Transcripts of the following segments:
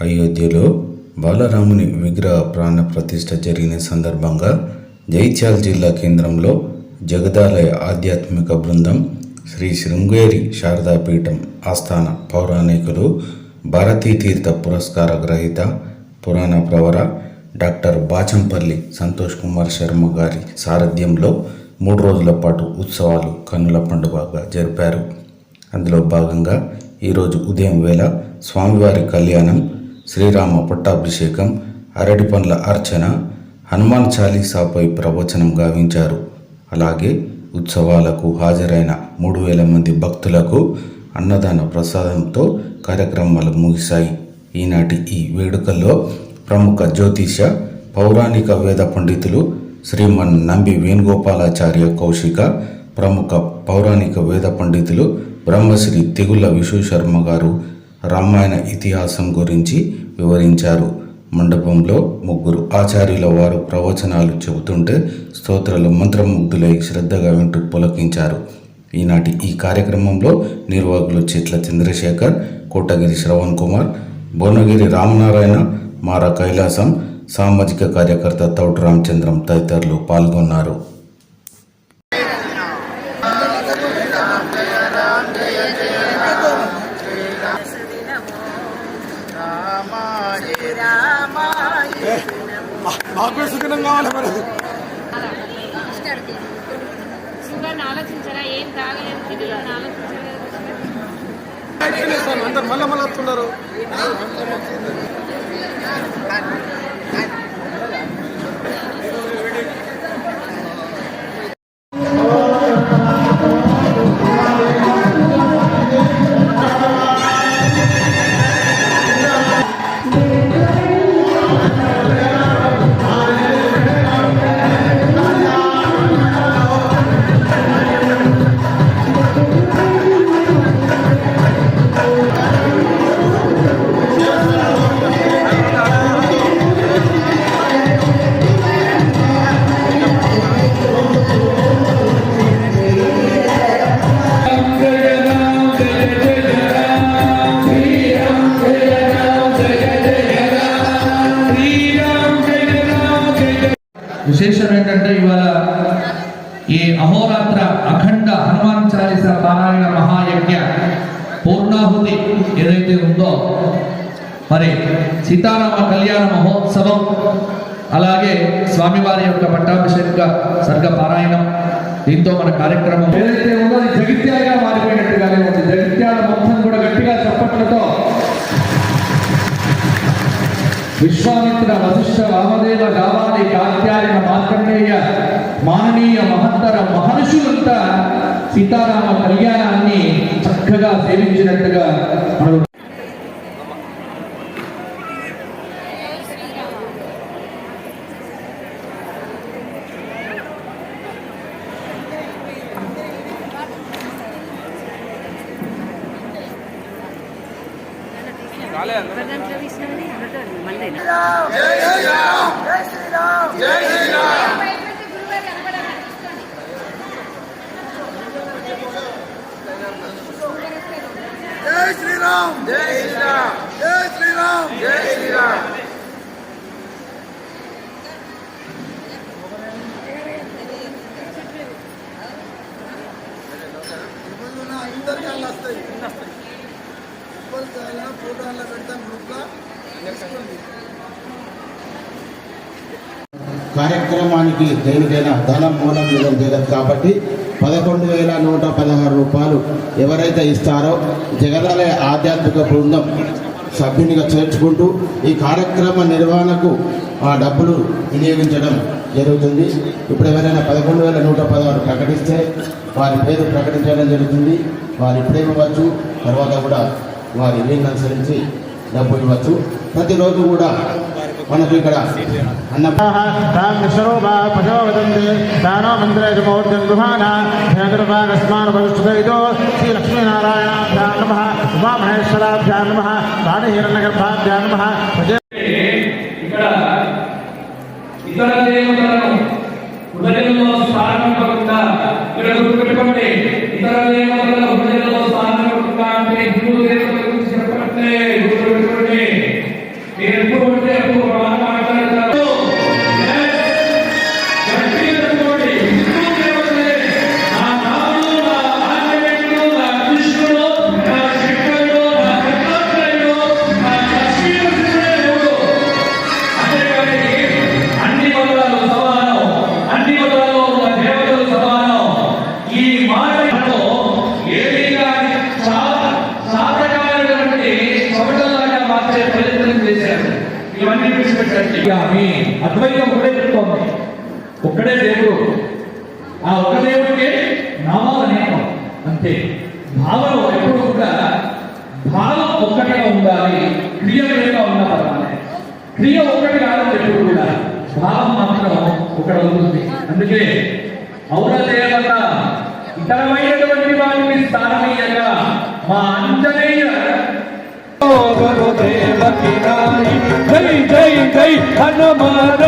అయోధ్యలో బాలరాముని విగ్రహ ప్రాణ ప్రతిష్ఠ జరిగిన సందర్భంగా జైత్యాల జిల్లా కేంద్రంలో జగదాలయ ఆధ్యాత్మిక బృందం శ్రీ శృంగేరి శారదాపీఠం ఆస్థాన పౌరాణికులు భారతీ తీర్థ పురస్కార గ్రహీత పురాణ ప్రవర డాక్టర్ బాచంపల్లి సంతోష్ కుమార్ శర్మ గారి సారథ్యంలో మూడు రోజుల పాటు ఉత్సవాలు కన్నుల పండుగగా జరిపారు. అందులో భాగంగా ఈరోజు ఉదయం వేళ స్వామివారి కళ్యాణం శ్రీరామ పట్టాభిషేకం అరటి పండ్ల అర్చన హనుమాన్ చాలీసాపై ప్రవచనం గావించారు. అలాగే ఉత్సవాలకు హాజరైన మూడు వేల మంది భక్తులకు అన్నదాన ప్రసాదంతో కార్యక్రమాలు ముగిశాయి. ఈనాటి ఈ వేడుకల్లో ప్రముఖ జ్యోతిష పౌరాణిక వేద పండితులు శ్రీమన్ నంబి వేణుగోపాలాచార్య కౌశిక ప్రముఖ పౌరాణిక వేద పండితులు బ్రహ్మశ్రీ తెగుల విశ్వశర్మ గారు రామాయణ ఇతిహాసం గురించి వివరించారు. మండపంలో ముగ్గురు ఆచార్యుల వారు ప్రవచనాలు చెబుతుంటే స్తోత్రాలు మంత్రముగ్ధులై శ్రద్ధగా వింటూ పులకించారు. ఈనాటి ఈ కార్యక్రమంలో నిర్వాహకులు చెట్ల చంద్రశేఖర్ కోటగిరి శ్రవణ్ కుమార్ భువనగిరి రామనారాయణ మార కైలాసం సామాజిక కార్యకర్త తౌడు రామచంద్రం తదితరులు పాల్గొన్నారు. మాకు సుఖనం కావాలి మరి. అందరు మళ్ళీ మళ్ళీ వస్తున్నారు. విశేషం ఏంటంటే ఇవాళ ఈ అహోరాత్ర అఖండ హనుమాన్ చాలీస పారాయణ మహాయజ్ఞ పూర్ణాహుతి ఏదైతే ఉందో మరి సీతారామ కళ్యాణ మహోత్సవం అలాగే స్వామివారి యొక్క పట్టాభిషేక సర్గ పారాయణం దీంతో మన కార్యక్రమం ఏదైతే ఉందో అది జగిత్యాలుగా మారిపోయినట్టుగానే ఉంది. జగిత్యాల మొత్తం కూడా గట్టిగా చప్పట్లతో విశ్వామిత్ర వశిష్ఠ వామదేవ గావాలి కాత్యాయన మార్కండేయ మాననీయ మహత్తర మహర్షులంతా సీతారామ కళ్యాణాన్ని చక్కగా సేవించినట్టుగా మనం దాంట్లో మళ్ళీ జై శ్రీరామ్ జై శ్రీరామ్ జై శ్రీరామ్ జై శ్రీరామ్ అందరికీ అలా వస్తాయి ఫోటోలో పెడతాం గ్రూప్లో. కార్యక్రమానికి దేనికైనా ధనం మూలం నిధం జగత్ కాబట్టి పదకొండు వేల నూట పదహారు రూపాయలు ఎవరైతే ఇస్తారో జగదాలయ ఆధ్యాత్మిక బృందం సభ్యునిగా చేర్చుకుంటూ ఈ కార్యక్రమ నిర్వహణకు ఆ డబ్బులు వినియోగించడం జరుగుతుంది. ఇప్పుడు ఎవరైనా పదకొండు వేల నూట పదహారు ప్రకటిస్తే వారి పేరు ప్రకటించడం జరుగుతుంది. వారు ఇప్పుడే ఇవ్వచ్చు తర్వాత కూడా వారి వీళ్ళని అనుసరించి డబ్బు ఇవ్వచ్చు. ప్రతిరోజు కూడా మనకు ఇక్కడ అన్నపశోభాపశోభదంతానో మందిరే మౌర్జం గృహానా భయంకరభాగస్మాన్ భవిష్యతో శ్రీ లక్ష్మీనారాయణాభ్యా నమ ఉమామహేశ్వరాభ్యా నమ రాణహీరణగర్భాభ్యా నమ ఇతర దేవతలను హృదయంలో స్థానం ఇవ్వకుండా ఇక్కడ గుర్తుపెట్టుకోండి ఇతర దేవతలను హృదయంలో జై జై జై హనుమాన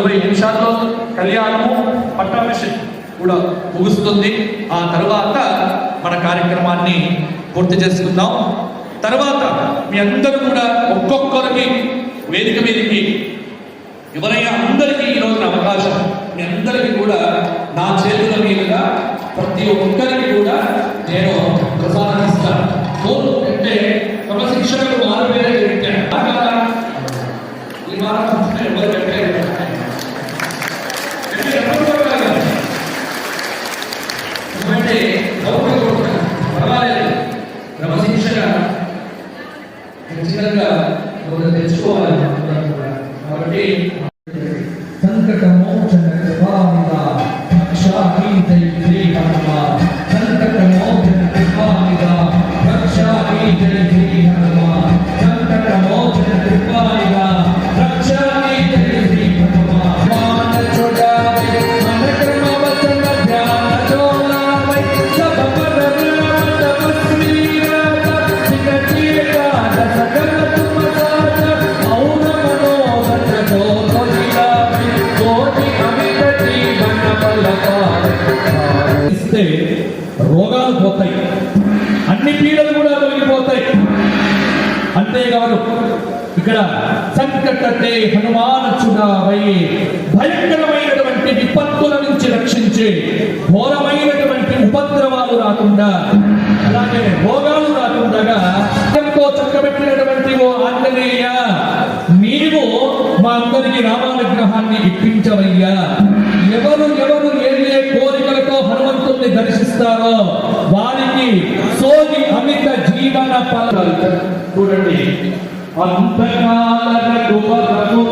నలభై నిమిషాల్లో కళ్యాణము పట్టాభిషేకం కూడా ముగుస్తుంది. ఆ తర్వాత మన కార్యక్రమాన్ని పూర్తి చేసుకుందాం. తర్వాత మీ అందరూ కూడా ఒక్కొక్కరికి వేదిక మీదకి ఎవరైనా అందరికీ ఈ రోజున అవకాశం మీ అందరికీ కూడా నా చేతుల మీదుగా ప్రతి ఒక్కరికి కూడా నేను ప్రసాదిస్తాను అంటే క్రమశిక్షణకు మారువేరే కన్నీళ్ళు కూడా తొలగిపోతాయి. అంతేకాదు ఇక్కడ సంకటే హనుమానచుడావై భయంకరమైనటువంటి విపత్తుల నుంచి రక్షించి ఘోరమైనటువంటి ఉపద్రవాలు రాకుండా అలాగే భోగాలు రాకుండా ఎంతో చక్కబెట్టినటువంటి ఓ ఆంజనేయ నీవు మా అందరికీ రామానుగ్రహాన్ని ఇప్పించవయ్యా. ఎవరు ప్రభువుని దర్శిస్తారో వారికి సోగి అమిత జీవన చూడండి. అంతకాల గోపకు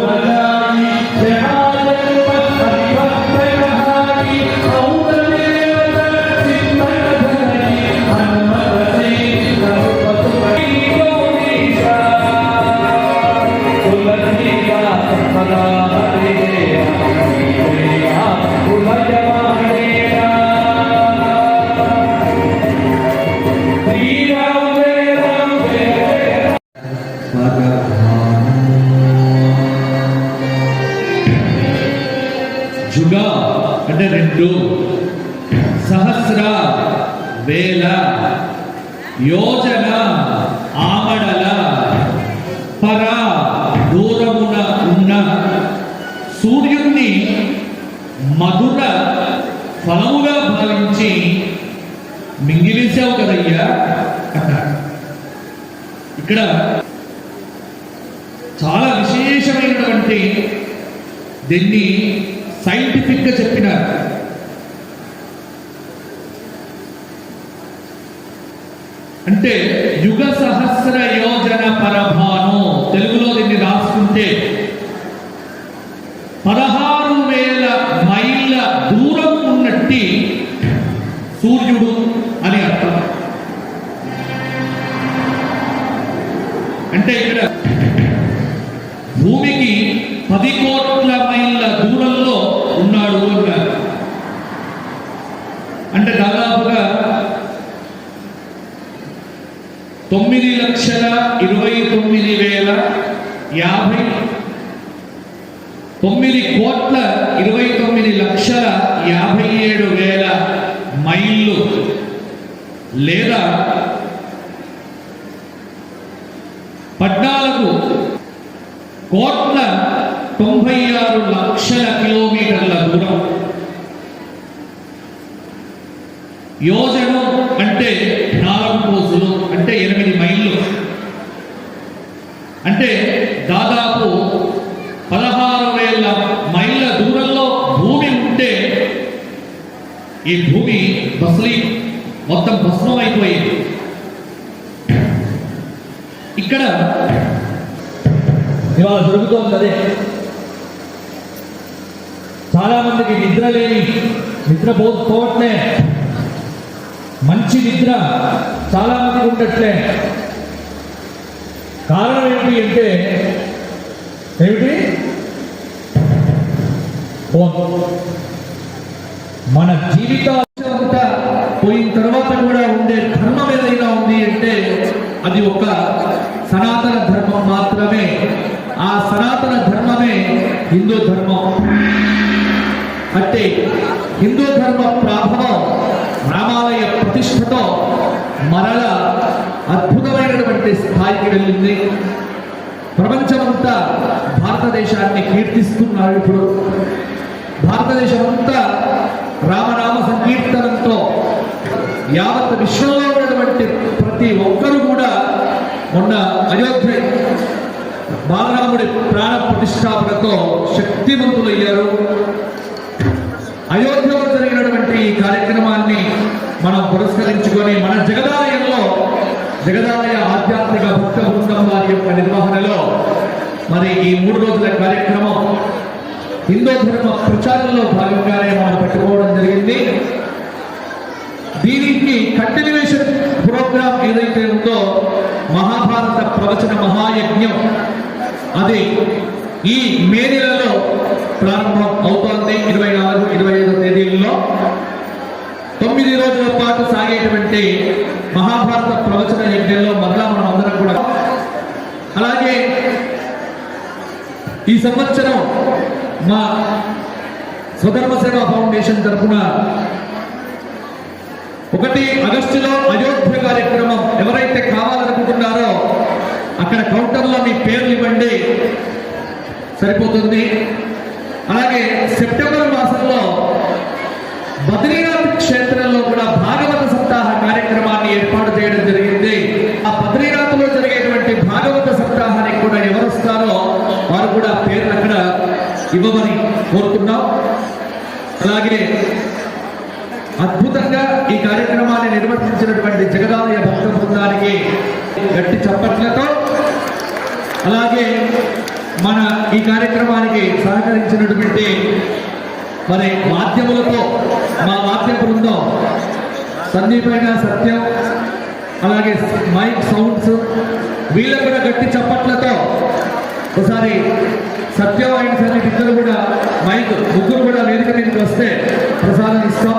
అంటే యుగ సహస్ర యోజన పరభాను. తెలుగులో దీన్ని రాసుకుంటే పద్నాలుగు కోట్ల తొంభై ఆరు లక్షల కిలోమీటర్ల దూరం. యోజనం అంటే నాలుగు రోజులు అంటే ఎనిమిది మైళ్ళు. అంటే దాదాపు పదహారు వేల మైళ్ళ దూరంలో భూమి ఉంటే ఈ భూమి బస్లీ మొత్తం భస్మం అయిపోయింది ఇక్కడ ఇవాళ దొరుకుతోంది అదే. చాలా మందికి నిద్ర లేని నిద్ర పోవట్లే. మంచి నిద్ర చాలా మందికి ఉండట్లే. కారణం ఏంటి అంటే ఏమిటి? మన జీవితాలు పోయిన తర్వాత కూడా ఉండే ధర్మం ఏదైనా ఉంది అంటే అది ఒక సనాతన ధర్మం మాత్రమే. ఆ సనాతన ధర్మమే హిందూ ధర్మం. అంటే హిందూ ధర్మ ప్రాభవం రామాలయ ప్రతిష్టతో మరల అద్భుతమైనటువంటి స్థాయికి వెళ్ళింది. ప్రపంచమంతా భారతదేశాన్ని కీర్తిస్తున్నారు ఇప్పుడు. భారతదేశం అంతా రామనామ సంకీర్తనంతో యావత్ విశ్వంలో ఉన్నటువంటి ప్రతి మొన్న అయోధ్య బాలరాముడి ప్రాణ ప్రతిష్టాపనతో శక్తివంతులయ్యారు అయోధ్యలో జరిగినటువంటి ఈ కార్యక్రమాన్ని మనం పురస్కరించుకొని మన జగదాలయంలో జగదాలయ ఆధ్యాత్మిక భక్త బృందం వారి యొక్క నిర్వహణలో మరి ఈ మూడు రోజుల కార్యక్రమం హిందూ ధర్మ ప్రచారంలో భాగంగానే మనం పెట్టుకోవడం జరిగింది. దీనికి కంటిన్యూషన్ ప్రోగ్రామ్ ఏదైతే ఉందో మహాభారత ప్రవచన మహాయజ్ఞం అది ఈ మే నెలలో ప్రారంభం అవుతోంది ఇరవై నాలుగు ఇరవై ఐదు తేదీల్లో. తొమ్మిది రోజుల పాటు సాగేటువంటి మహాభారత ప్రవచన యజ్ఞంలో మరలా మనం అందరం కూడా అలాగే ఈ సంవత్సరం మా స్వధర్మ సేవా ఫౌండేషన్ తరఫున ఒకటి ఆగస్టులో అయోధ్య కార్యక్రమం ఎవరైతే కావాలనుకుంటున్నారో అక్కడ కౌంటర్లో మీ పేర్లు ఇవ్వండి. సరిపోతుంది. అలాగే సెప్టెంబర్ మాసంలో బద్రీనాథ్ క్షేత్రంలో కూడా భాగవత సప్తాహ కార్యక్రమాన్ని ఏర్పాటు చేయడం జరిగింది. ఆ బద్రీనాథ్లో జరిగేటువంటి భాగవత సప్తాహానికి కూడా ఎవరు వస్తారో వారు కూడా పేర్లు అక్కడ ఇవ్వమని కోరుతున్నాం. అలాగే అద్భుతంగా ఈ కార్యక్రమాన్ని నిర్వర్తించినటువంటి జగదాలయ భక్త బృందానికి గట్టి చప్పట్లతో అలాగే మన ఈ కార్యక్రమానికి సహకరించినటువంటి మరి వాద్యములతో మా వాద్య బృందం సందీపైన సత్యం అలాగే మైక్ సౌండ్స్ వీళ్ళ కూడా గట్టి చప్పట్లతో ఒకసారి సత్యం అయిన సరే ఇద్దరు కూడా మైక్ ముగ్గురు కూడా వేదిక మీదకి వస్తే ప్రసాదం ఇస్తాం.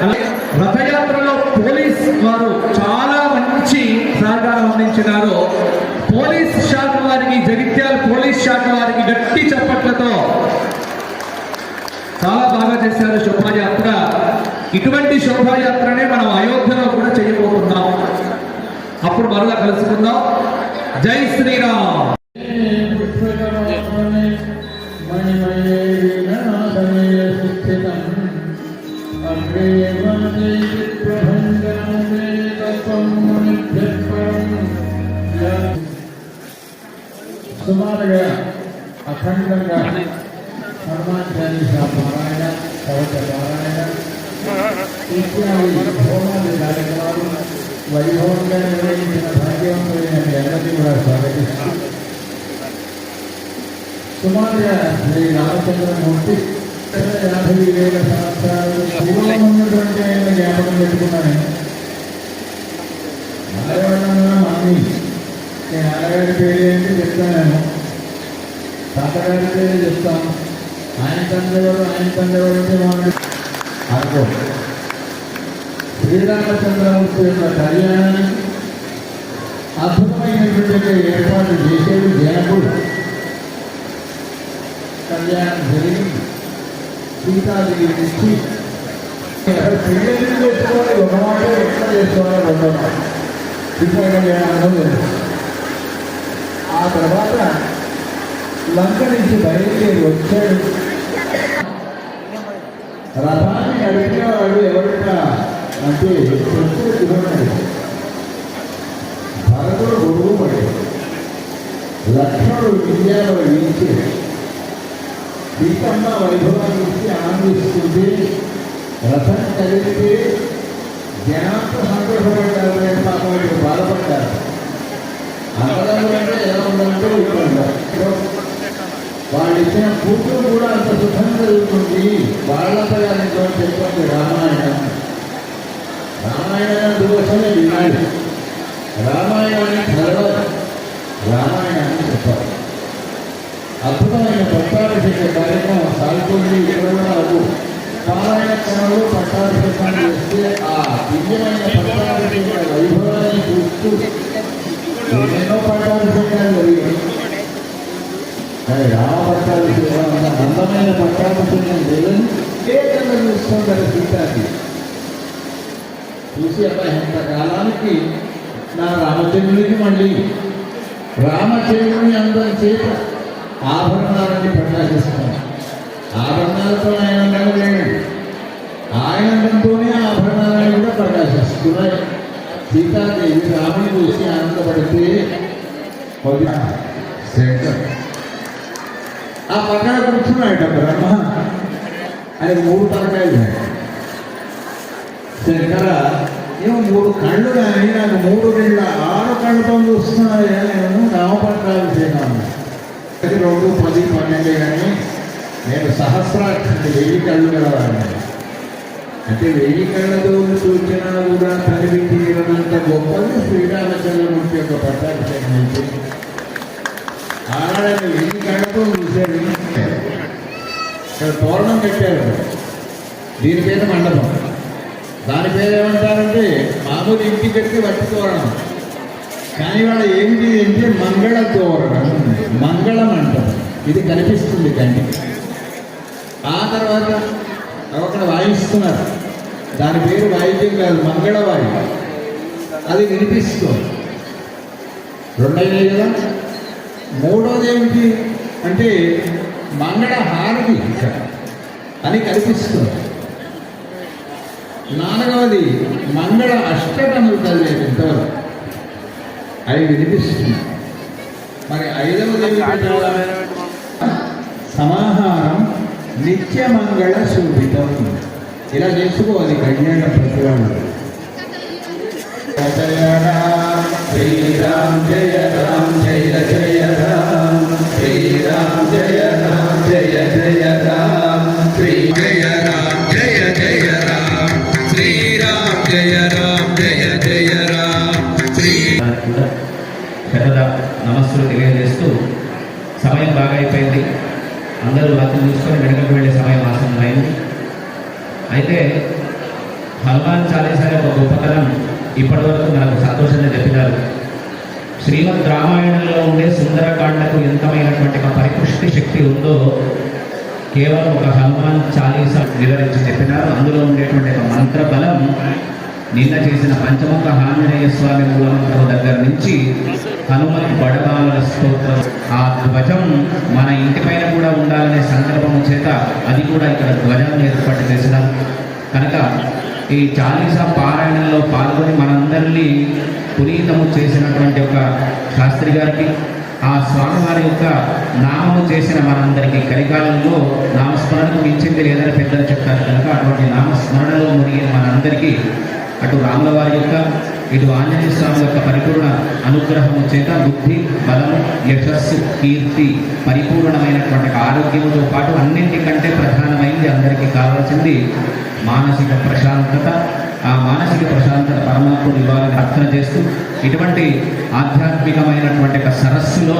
అలాగే రథయాత్రలో పోలీస్ వారు చాలా మంచి సహకారం అందించినారు. పోలీస్ శాఖ వారికి జగిత్యాల పోలీస్ శాఖ వారికి గట్టి చప్పట్లతో చాలా బాగా చేశారు శోభాయాత్ర. ఇటువంటి శోభాయాత్రనే మనం అయోధ్యలో కూడా చేయబోతున్నాం. అప్పుడు మరలా కలుసుకుందాం. జై శ్రీరామ్. అఖండంగా హనుమాన్ చాలీసా పారాయణ కవచ పారాయణ ఇత్యాది హోమాది కార్యక్రమాలు వైభవంగా నిర్వహించిన భాగ్యవంతులైన మీ అందరినీ కూడా స్వాగతిస్తూ సుమారుగా శ్రీ రామచంద్రమూర్తి యాభై వేల సంవత్సరాలు పూర్వం ఉన్నటువంటి ఆయన జ్ఞాపకం పెట్టుకున్నాను నారాయణ మామి నేను నాన్నగారి పేరు ఏంటి చెప్తాను తాతగారి పేరు చెప్తాను ఆయన తండ్రి ఎవరు ఆయన తండ్రి ఎవరు అంటే మనం అనుకో శ్రీరామచంద్రమూర్తి యొక్క కళ్యాణానికి అద్భుతమైనటువంటి ఏర్పాటు చేసేది జనకుడు కళ్యాణం జరిగింది. సీతాదేవి నుంచి పెళ్ళి చేసుకోవాలి? ఒక మాట ఎట్లా చేసుకోవాలి? రెండో మాట. సీతా కళ్యాణంలో ఆ తర్వాత లంక నుంచి బయలుదేరి వచ్చాడు. రథాన్ని నడిపిన వాడు ఎవరికా అంటే శత్రుడు దిగున్నాడు భరతుడు గొడుగు పడి లక్ష్మణుడు విజయాలు వీచి. సీతమ్మ వైభవాన్ని ఇచ్చి ఆనందిస్తుంది రథం కలిగితే జనాంతో సంతోషపడ్డారు నేను పాపం బాధపడ్డారు. అందరూ అంటే ఎలా ఉందంటే ఇక్కడ వాడిచ్చిన వాళ్ళు కూతురు కూడా అంత సుఖంగా జరుగుతుంది. వాళ్ళపై ఎంతో చెప్పండి రామాయణం. రామాయణం అందుకోసమే వినాలి రామాయణాన్ని చదవాలి. రామాయణాన్ని చెప్పాలి. అద్భుతమైన పట్టాభిషేక కార్యక్రమం సాగుతుంది ఇక్కడ కూడా పారాయణ క్రమంలో పట్టాభిషేకం చేస్తే ఆ దివ్యమైన పట్టాభిషేక వైభవాన్ని చూస్తూ ఎన్నో పట్టాభిషేకాలు పట్టాభిషేకం అంత అందమైన పట్టాభిషేకం లేదని ఏకంగా చూస్తుంటారు సీతాకి చూసి అబ్బాయి ఎంత కాలానికి నా రామచంద్రుడికి మళ్ళీ రామచంద్రుని అందరి చేత ఆభరణాలని ప్రకాశిస్తాను ఆభరణాలతో ఆయన అందంగా లేడు ఆయన అందంతోనే ఆభరణాలని కూడా ప్రకాశిస్తున్నాయి. సీతాదేవి రాముని చూసి ఆనందపడితే ఒక శంకర్ ఆ పక్కన కూర్చున్నాయట బ్రహ్మ. ఆయన మూడు తలకాయలు శంకర ఏమో మూడు కళ్ళు కానీ నాకు మూడు రెండు ఆరు కళ్ళతో చూస్తున్నాయా నేను నామపట్టాలు చేయను ప్రతి రెండు పది పన్నెండు కానీ నేను సహస్రాక్షి వెయ్యి కళ్ళు గలవాడిని. అంటే వెయ్యి కళ్ళతో చూసినా కూడా కనిపించినంత గొప్పది శ్రీరామచంద్రమూర్తి యొక్క పట్టాభిషేకం అయితే ఆనాడు వెయ్యి కళ్ళతో చూశాడు? ఇక్కడ తోరణం పెట్టారు దీని పేరు మండపం. దాని పేరు ఏమంటారంటే మామూలు ఇంటి పెట్టి వట్టి తోరణం కానీ వాళ్ళ ఏమిటి అంటే మంగళ తోరణం మంగళం అంటారు ఇది కనిపిస్తుంది కంటికి ఆ తర్వాత అక్కడ వాయిస్తున్నారు. దాని పేరు వాయిద్యం కాదు మంగళవాయి అది వినిపిస్తుంది. రెండైనాయి కదా? మూడోది ఏమిటి అంటే మంగళ హారతి అని కనిపిస్తుంది. నాలుగవది మంగళ అష్టకములు చదివేది ఇంతవరకు అవి వినిపిస్తుంది. మరి ఐదవది? సమాహారం నిత్యమంగళ శోభితం ఇలా చేసుకోవాలి కళ్యాణం ప్రతి నమస్సులు తెలియజేస్తూ సమయం బాగా అయిపోయింది అందరూ రాత్రి చూసుకొని వెనుకకు వెళ్ళే సమయం ఆసన్నమైంది అయితే హనుమాన్ చాలీసా ఒక గొప్పతనం ఇప్పటివరకు మనకు సంతోషంగా చెప్పినారు. శ్రీమద్ రామాయణంలో ఉండే సుందరకాండకు ఎంతమైనటువంటి ఒక పరిపుష్టి శక్తి ఉందో కేవలం ఒక హనుమాన్ చాలీసా వివరించి చెప్పినారు. అందులో ఉండేటువంటి ఒక మంత్ర బలం నిన్న చేసిన పంచముఖ ఆంజనేయ స్వామి మూలమంత్రం దగ్గర నుంచి హనుమత్ బడబాల స్తోత్రం. ఆ ధ్వజం మన ఇంటిపైన కూడా ఉండాలనే సందర్భం చేత అది కూడా ఇక్కడ ధ్వజాన్ని ఏర్పాటు చేసిన కనుక ఈ చాలీసా పారాయణంలో పాల్గొని మనందరినీ పునీతము చేసినటువంటి ఒక శాస్త్రి గారికి ఆ స్వామివారి యొక్క నామము చేసిన మనందరికీ కలికాలంలో నామస్మరణకు మించింది లేదని పెద్దలు చెప్తారు కనుక అటువంటి నామస్మరణలో మునిగిన మనందరికీ అటు రాముల వారి యొక్క ఇటు ఆంజనేయ స్వామి యొక్క పరిపూర్ణ అనుగ్రహము చేత బుద్ధి బలము యశస్సు కీర్తి పరిపూర్ణమైనటువంటి ఆరోగ్యముతో పాటు అన్నింటికంటే ప్రధాన అందరికీ కావాల్సింది మానసిక ప్రశాంతత. ఆ మానసిక ప్రశాంతత పరమాత్ముడు ఇవ్వాలని ప్రార్థన చేస్తూ ఇటువంటి ఆధ్యాత్మికమైనటువంటి ఒక సరస్సులో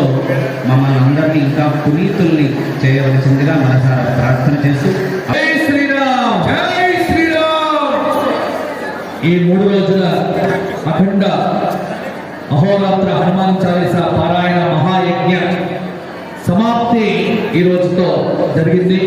మమ్మల్ని అందరినీ ఇంకా పునీతుల్ని చేయవలసిందిగా మనసారా ప్రార్థన చేస్తూ శ్రీరామ్ శ్రీరామ్. ఈ మూడు రోజుల అఖండ అహోరాత్ర హనుమాన్ చాలీస పారాయణ మహాయజ్ఞ సమాప్తి ఈ రోజుతో జరిగింది.